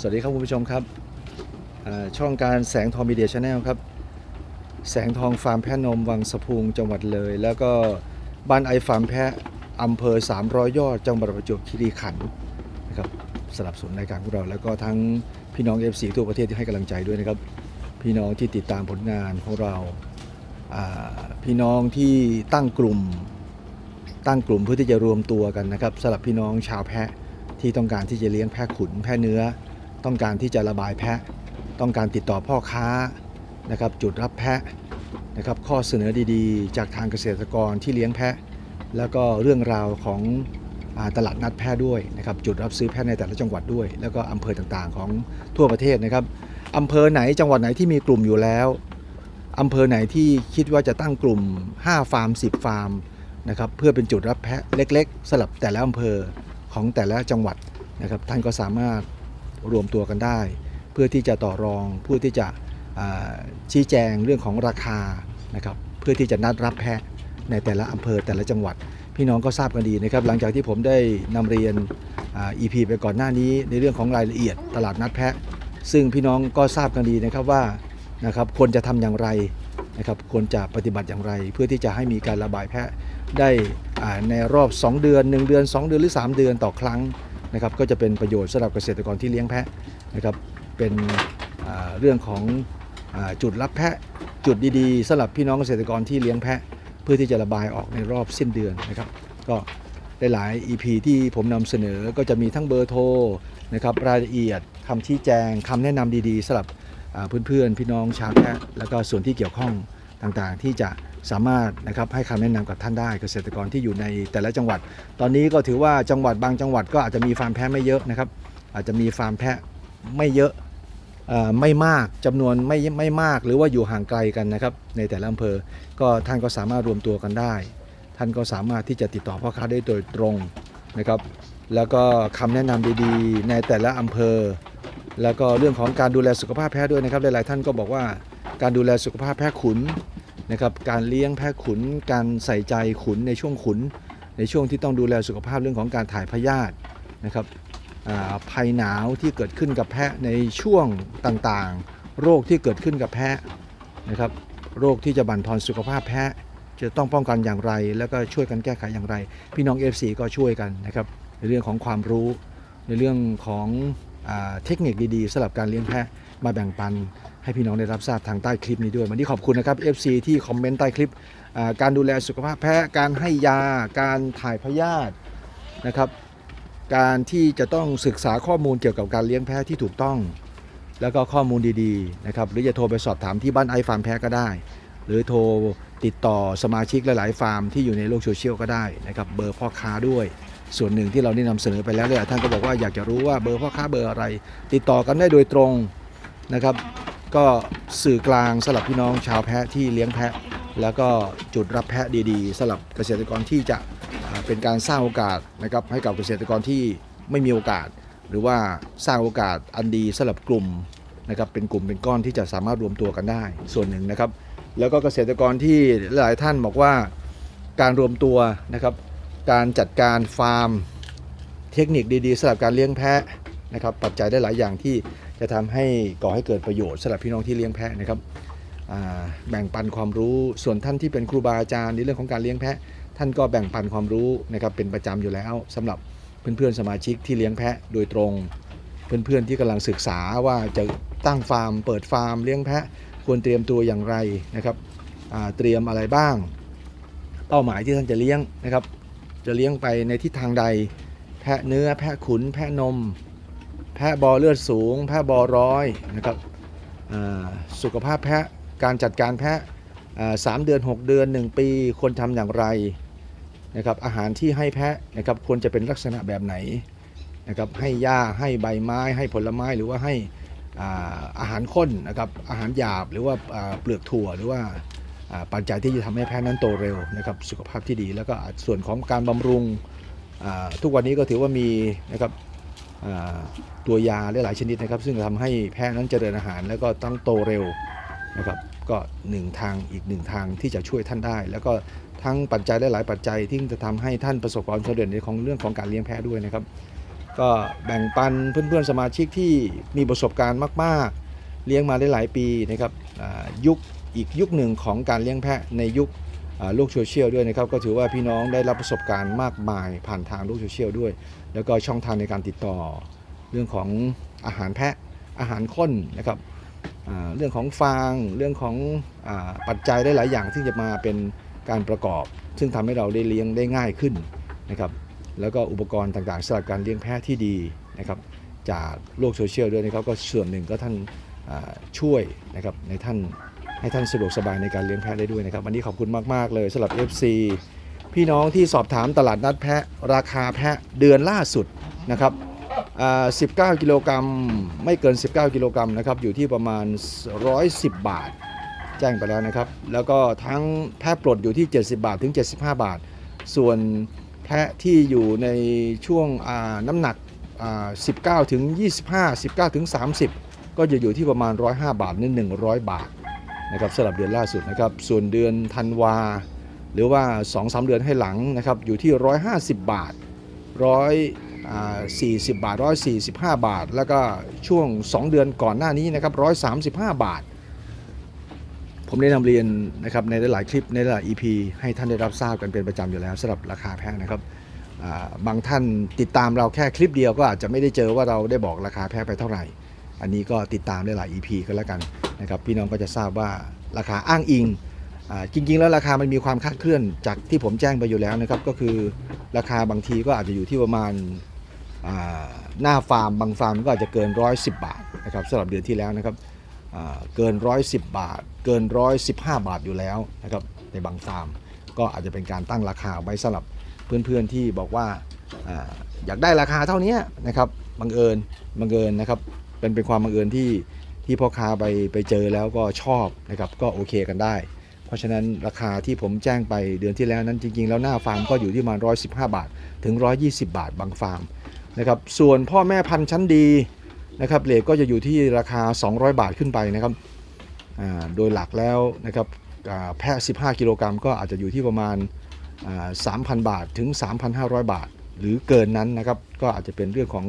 สวัสดีครับคุณผู้ชมครับช่องการแสงทองมีเดียชาแนลครับ แสงทองฟาร์มแพะนมวังสะพุงจังหวัดเลย แล้วก็บ้านไอฟาร์มแพะอำเภอ 300 ยอด จังหวัดประจวบคีรีขันธ์นะครับสนับสนุนรายการของเรา แล้วก็ทั้งพี่น้อง FC ทั่วประเทศที่ให้กำลังใจด้วยนะครับ พี่น้องที่ติดตามผลงานของเราาพี่น้องที่ตั้งกลุ่มตั้งกลุ่มเพื่อที่จะรวมตัวกันนะครับสำหรับพี่น้องชาวแพะที่ต้องการที่จะเลี้ยงแพะขุนแพะเนื้อ ต้องการที่จะระบายแพะ ต้องการติดต่อพ่อค้านะครับจุดรับแพะนะครับข้อเสนอดีๆ จากทางเกษตรกรที่เลี้ยงแพะ แล้วก็เรื่องราวของอตลาดนัดแพะด้วยนะครับจุดรับซื้อแพะในแต่ละจังหวัดด้วย แล้วก็อำเภอต่างๆของทั่วประเทศนะครับอำเภอไหนจังหวัดไหนที่มีกลุ่มอยู่แล้วอำเภอไหนที่คิดว่าจะตั้งกลุ่ม 5 ฟาร์ม 10 ฟาร์มนะครับเพื่อเป็นจุดรับแพะเล็ก ๆ สลับแต่ละอำเภอของแต่ละจังหวัดนะครับท่านก็สามารถ รวมตัวกันได้ เพื่อที่จะต่อรองเพื่อที่จะชี้แจงเรื่องของราคานะครับเพื่อที่จะนัดรับแพะในแต่ละอำเภอแต่ละจังหวัด พี่น้องก็ทราบกันดีนะครับหลังจากที่ผมได้นำเรียนอา EP ไปก่อนหน้านี้ในเรื่องของรายละเอียดตลาดนัดแพะ ซึ่งพี่น้องก็ทราบกันดีนะครับว่านะครับควรจะทำอย่างไรนะครับควรจะปฏิบัติอย่างไร เพื่อที่จะให้มีการระบายแพะได้ในรอบ 2 เดือน 1 เดือน 2 เดือนหรือ 3 เดือนต่อครั้ง นะครับก็จะเป็นประโยชน์สำหรับเกษตรกรที่เลี้ยงแพะนะครับเป็นเรื่องของอจุดรับแพะจุดดีๆสำหรับพี่น้องเกษตรกรที่เลี้ยงแพะเพื่อที่จะระบายออกในรอบสิ้นเดือนนะครับ ก็หลาย ๆ EP ที่ผมนำเสนอก็จะมีทั้งเบอร์โทรนะครับรายละเอียดคำชี้แจงคำแนะนำดีๆสำหรับเพื่อน ๆ พี่น้องชาวแพะแล้วก็ส่วนที่เกี่ยวข้อง ต่างๆ ที่จะสามารถนะครับให้คำแนะนำกับท่านได้เกษตรกรที่อยู่ในแต่ละจังหวัด ตอนนี้ก็ถือว่าจังหวัดบางจังหวัดก็อาจจะมีฟาร์มแพะไม่เยอะนะครับ อาจจะมีฟาร์มแพะไม่เยอะไม่มากจำนวนไม่ไม่มากหรือว่าอยู่ห่างไกลกันนะครับ ในแต่ละอำเภอก็ท่านก็สามารถรวมตัวกันได้ ท่านก็สามารถที่จะติดต่อพ่อค้าได้โดยตรงนะครับ แล้วก็คำแนะนำดีๆ ในแต่ละอำเภอ แล้วก็เรื่องของการดูแลสุขภาพแพะด้วยนะครับ หลายๆ ท่านก็บอกว่าการดูแลสุขภาพแพะขุน นะครับการเลี้ยงแพะขุน การใส่ใจขุนในช่วงขุน ในช่วงที่ต้องดูแลสุขภาพเรื่องของการถ่ายพยาธินะครับภัยหนาวที่เกิดขึ้นกับแพะในช่วงต่างๆ โรคที่เกิดขึ้นกับแพะนะครับโรคที่จะบั่นทอนสุขภาพแพะ จะต้องป้องกันอย่างไร แล้วก็ช่วยกันแก้ไขอย่างไร พี่น้อง FC ก็ช่วยกันนะครับในเรื่องของความรู้ในเรื่องของอเทคนิคดีๆสำหรับการเลี้ยงแพะมาแบ่งปัน ให้พี่น้องได้รับทราบทางใต้คลิปนี้ด้วยวันนี้ขอบคุณนะครับ FC ที่คอมเมนต์ใต้คลิปการดูแลสุขภาพแพะการให้ยา การถ่ายพยาธินะครับ การที่จะต้องศึกษาข้อมูลเกี่ยวกับการเลี้ยงแพะที่ถูกต้อง แล้วก็ข้อมูลดีๆนะครับหรือจะโทรไปสอบถามที่บ้านไอฟาร์มแพะก็ได้ หรือโทรติดต่อสมาชิกหลายๆ ฟาร์มที่อยู่ในโลกโซเชียลก็ได้นะครับเบอร์พ่อค้าด้วยส่วนหนึ่งที่เราได้นำเสนอไปแล้วเนี่ยท่านก็บอกว่าอยากจะรู้ว่าเบอร์พ่อค้าเบอร์อะไร ติดต่อกันได้โดยตรงนะครับ ก็สื่อกลางสำหรับพี่น้องชาวแพะที่เลี้ยงแพะ แล้วก็จุดรับแพะดีๆสำหรับเกษตรกรที่จะเป็นการสร้างโอกาสนะครับให้กับเกษตรกรที่ไม่มีโอกาส หรือว่าสร้างโอกาสอันดีสำหรับกลุ่มนะครับเป็นกลุ่มเป็นก้อนที่จะสามารถรวมตัวกันได้ส่วนหนึ่งนะครับ แล้วก็เกษตรกรที่หลายท่านบอกว่าการรวมตัวนะครับการจัดการฟาร์ม เทคนิคดีๆสำหรับการเลี้ยงแพะนะครับปัจจัยได้หลายอย่างที่ จะทำให้ก่อให้เกิดประโยชน์สำหรับพี่น้องที่เลี้ยงแพะนะครับแบ่งปันความรู้ส่วนท่านที่เป็นครูบาอาจารย์ในเรื่องของการเลี้ยงแพะ ท่านก็แบ่งปันความรู้นะครับเป็นประจำอยู่แล้วสำหรับเพื่อนๆสมาชิกที่เลี้ยงแพะโดยตรง เพื่อนๆที่กำลังศึกษาว่าจะตั้งฟาร์ม เปิดฟาร์มเลี้ยงแพะควรเตรียมตัวอย่างไรนะครับเตรียมอะไรบ้าง เป้าหมายที่ท่านจะเลี้ยงนะครับ จะเลี้ยงไปในทิศทางใด แพะเนื้อแพะขุนแพะนม แพะบอเลือดสูง แพะบอร้อยนะครับสุขภาพแพะการจัดการแพะสามเดือน 6 เดือน 1 ปีควรทำอย่างไรนะครับอาหารที่ให้แพะนะครับควรจะเป็นลักษณะแบบไหนนะครับให้หญ้าให้ใบไม้ให้ผลไม้หรือว่าให้อาอาหารข้นนะครับอาหารหยาบหรือว่าาเปลือกถั่วหรือว่าาปัจจัยที่จะทำให้แพะนั้นโตเร็วนะครับสุขภาพที่ดี แล้วก็ส่วนของการบำรุงทุกวันนี้ก็ถือว่ามีนะครับ ตัวยาหลายชนิดนะครับ ซึ่งทำให้แพะนั้นเจริญอาหาร แล้วก็ต้องโตเร็วนะครับก็หนึ่งทางอีกหนึ่งทางที่จะช่วยท่านได้ แล้วก็ทั้งปัจจัยหลายปัจจัยที่จะทำให้ท่านประสบความสำเร็จในของเรื่องของการเลี้ยงแพะด้วยนะครับ ก็แบ่งปันเพื่อนๆสมาชิกที่มีประสบการณ์มาก ๆ เลี้ยงมาได้หลายปีนะครับยุคอีกยุคหนึ่งของการเลี้ยงแพะในยุค โลกโซเชียลด้วยนะครับก็ถือว่าพี่น้องได้รับประสบการณ์มากมายผ่านทางโลกโซเชียลด้วย แล้วก็ช่องทางในการติดต่อ เรื่องของอาหารแพะอาหารข้นนะครับอ่าเรื่องของฟางเรื่องของอาปัจจัยได้หลายอย่างที่จะมาเป็นการประกอบ ซึ่งทำให้เราได้เลี้ยงได้ง่ายขึ้นนะครับแล้วก็อุปกรณ์ต่างๆสำหรับการเลี้ยงแพะที่ดีนะครับจากโลกโซเชียลด้วยนะครับก็ส่วนหนึ่งก็ท่านอ่าช่วยนะครับในท่าน ให้ท่านสะดวกสบายในการเลี้ยงแพะได้ด้วยนะครับ วันนี้ขอบคุณมาก ๆ เลยสำหรับ FC พี่น้องที่สอบถามตลาดนัดแพะ ราคาแพะเดือนล่าสุดนะครับ19 กิโลกรัมไม่เกิน 19 กิโลกรัมนะครับอยู่ที่ประมาณ 110 บาท แจ้งไปแล้วนะครับ แล้วก็ทั้งแพะปลดอยู่ที่ 70 บาทถึง 75 บาท ส่วนแพะที่อยู่ในช่วงน้ำหนัก 19 ถึง 25 19 ถึง 30 ก็จะอยู่ที่ประมาณ 105 บาทนึง100 บาท นะครับสำหรับเดือนล่าสุดนะครับส่วนเดือนธันวา หรือว่า 2-3 เดือนให้หลังนะครับอยู่ที่ 150 บาท 140 บาท 145 บาท แล้วก็ช่วง 2 เดือนก่อนหน้านี้นะครับ135 บาท ผมได้นำเรียนนะครับในหลายคลิปในหลาย EP ให้ท่านได้รับทราบกันเป็นประจำอยู่แล้วสำหรับราคาแพะนะครับบางท่านติดตามเราแค่คลิปเดียวก็อาจจะไม่ได้เจอว่าเราได้บอกราคาแพะไปเท่าไหร่ อันนี้ก็ติดตามได้หลาย EP ก็แล้วกันนะครับพี่น้องก็จะทราบว่าราคาอ้างอิงอจริง ๆ แล้วราคามันมีความคลาดเคลื่อนจากที่ผมแจ้งไปอยู่แล้วนะครับก็คือราคาบางทีก็อาจจะอยู่ที่ประมาณาหน้าฟาร์มบางฟาร์มก็อาจจะเกิน 110 บาทนะครับสำหรับเดือนที่แล้วนะครับเกิน 110 บาท เกิน 115 บาทอยู่แล้วนะครับในบางฟาร์มก็อาจจะเป็นการตั้งราคาไว้สำหรับเพื่อนๆที่บอกว่าอาอยากได้ราคาเท่านี้นะครับบังเอิญบังเอิญนะครับ เป็นเป็นความบังเอิญที่ที่พ่อค้าไปไปเจอแล้วก็ชอบนะครับก็โอเคกันได้ เพราะฉะนั้นราคาที่ผมแจ้งไปเดือนที่แล้วนั้นจริงๆ แล้วหน้าฟาร์มก็อยู่ที่ประมาณ115 บาท ถึง 120 บาทบางฟาร์มนะครับส่วนพ่อแม่พันธุ์ชั้นดีนะครับเลทก็จะอยู่ที่ราคา 200 บาทขึ้นไปนะครับอ่าโดยหลักแล้วนะครับอ่าแพะ 15 กิโลกรัมก็อาจจะอยู่ที่ประมาณอ่า3,000 บาทถึง 3,500 บาท หรือเกินนั้นนะครับก็อาจจะเป็นเรื่องของ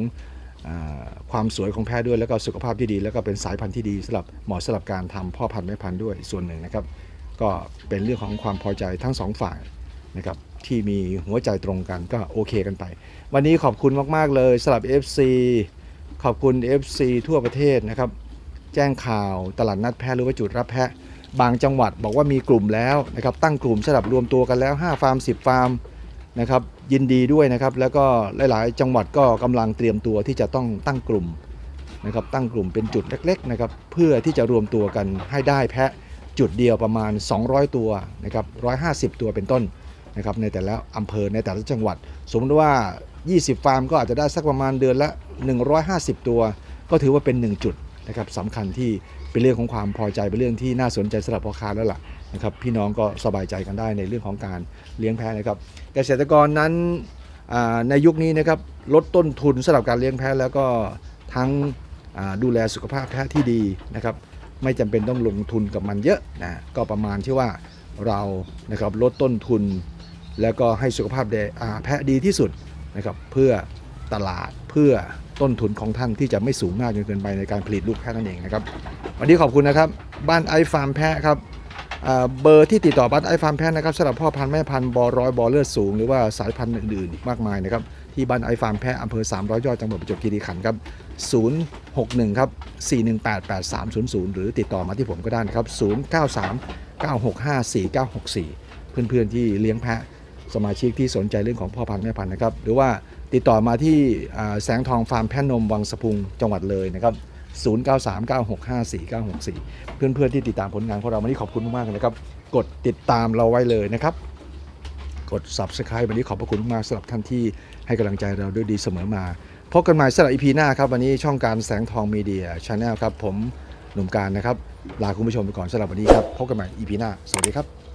ความสวยของแพะด้วยแล้วก็สุขภาพที่ดี แล้วก็เป็นสายพันธุ์ที่ดีสำหรับเหมาะสำหรับการทำพ่อพันธุ์แม่พันธุ์ด้วยส่วนหนึ่งนะครับ ก็เป็นเรื่องของความพอใจทั้งสองฝ่ายนะครับที่มีหัวใจตรงกันก็โอเคกันไป วันนี้ขอบคุณมาก ๆ เลยสำหรับ FC ขอบคุณ FC ทั่วประเทศนะครับ แจ้งข่าวตลาดนัดแพะหรือว่าจุดรับแพะ บางจังหวัดบอกว่ามีกลุ่มแล้วนะครับตั้งกลุ่มสำหรับรวมตัวกันแล้ว 5 ฟาร์ม 10 ฟาร์ม นะครับยินดีด้วยนะครับ แล้วก็หลาย ๆ จังหวัดก็กำลังเตรียมตัวที่จะต้องตั้งกลุ่มนะครับตั้งกลุ่มเป็นจุดเล็ก ๆ นะครับ เพื่อที่จะรวมตัวกันให้ได้แพะจุดเดียวประมาณ 200 ตัวนะครับ150 ตัวเป็นต้นนะครับในแต่ละอำเภอในแต่ละจังหวัด สมมติว่า 20 ฟาร์มก็อาจจะได้สักประมาณเดือนละ 150 ตัว ก็ถือว่าเป็น 1 จุดนะครับสำคัญที่เป็นเรื่องของความพอใจเป็นเรื่องที่น่าสนใจสำหรับพ่อค้าแล้วล่ะ นะครับพี่น้องก็สบายใจกันได้ในเรื่องของการเลี้ยงแพะนะครับ เกษตรกรนั้นในยุคนี้นะครับลดต้นทุนสำหรับการเลี้ยงแพะแล้วก็ทั้งดูแลสุขภาพแพะที่ดีนะครับ ไม่จำเป็นต้องลงทุนกับมันเยอะนะก็ประมาณที่ว่าเรานะครับลดต้นทุน แล้วก็ให้สุขภาพแพะดีที่สุดนะครับเพื่อตลาดเพื่อต้นทุนของท่านที่จะไม่สูงมากจนเกินไปในการผลิตลูกแพะนั่นเองนะครับ วันนี้ขอบคุณนะครับ บ้านไอฟาร์มแพะครับ เบอร์ที่ติดต่อบ้านไอฟาร์มแพะนะครับสำหรับพ่อพันธุ์แม่พันธุ์บอร้อยบอเลือดสูงหรือว่าสายพันธุ์อื่นๆอีกมากมายนะครับที่บ้านไอฟาร์มแพะอำเภอ 300 ยอดจังหวัดประจวบคีรีขันธ์ครับ061ครับ418 8300 หรือติดต่อมาที่ผมก็ได้นะครับ093 965 4964 เพื่อนๆที่เลี้ยงแพะสมาชิกที่สนใจเรื่องของพ่อพันธุ์แม่พันธุ์นะครับหรือว่าติดต่อมาที่แสงทองฟาร์มแพะนมวังสะพุงจังหวัดเลยนะครับ 0939654964 เพื่อนๆที่ติดตามผลงานของเราวันนี้ขอบคุณมากๆเลยนะครับ กดติดตามเราไว้เลยนะครับ กด subscribe วันนี้ขอบพระคุณมากสำหรับท่านที่ให้กำลังใจเราด้วยดีเสมอมาพบกันใหม่สำหรับ EP หน้าครับ วันนี้ช่องการแสงทองมีเดียชาแนลครับ ผมหนุ่มการนะครับ ลาคุณผู้ชมไปก่อนสำหรับวันนี้ครับ พบกันใหม่ EP หน้า สวัสดีครับ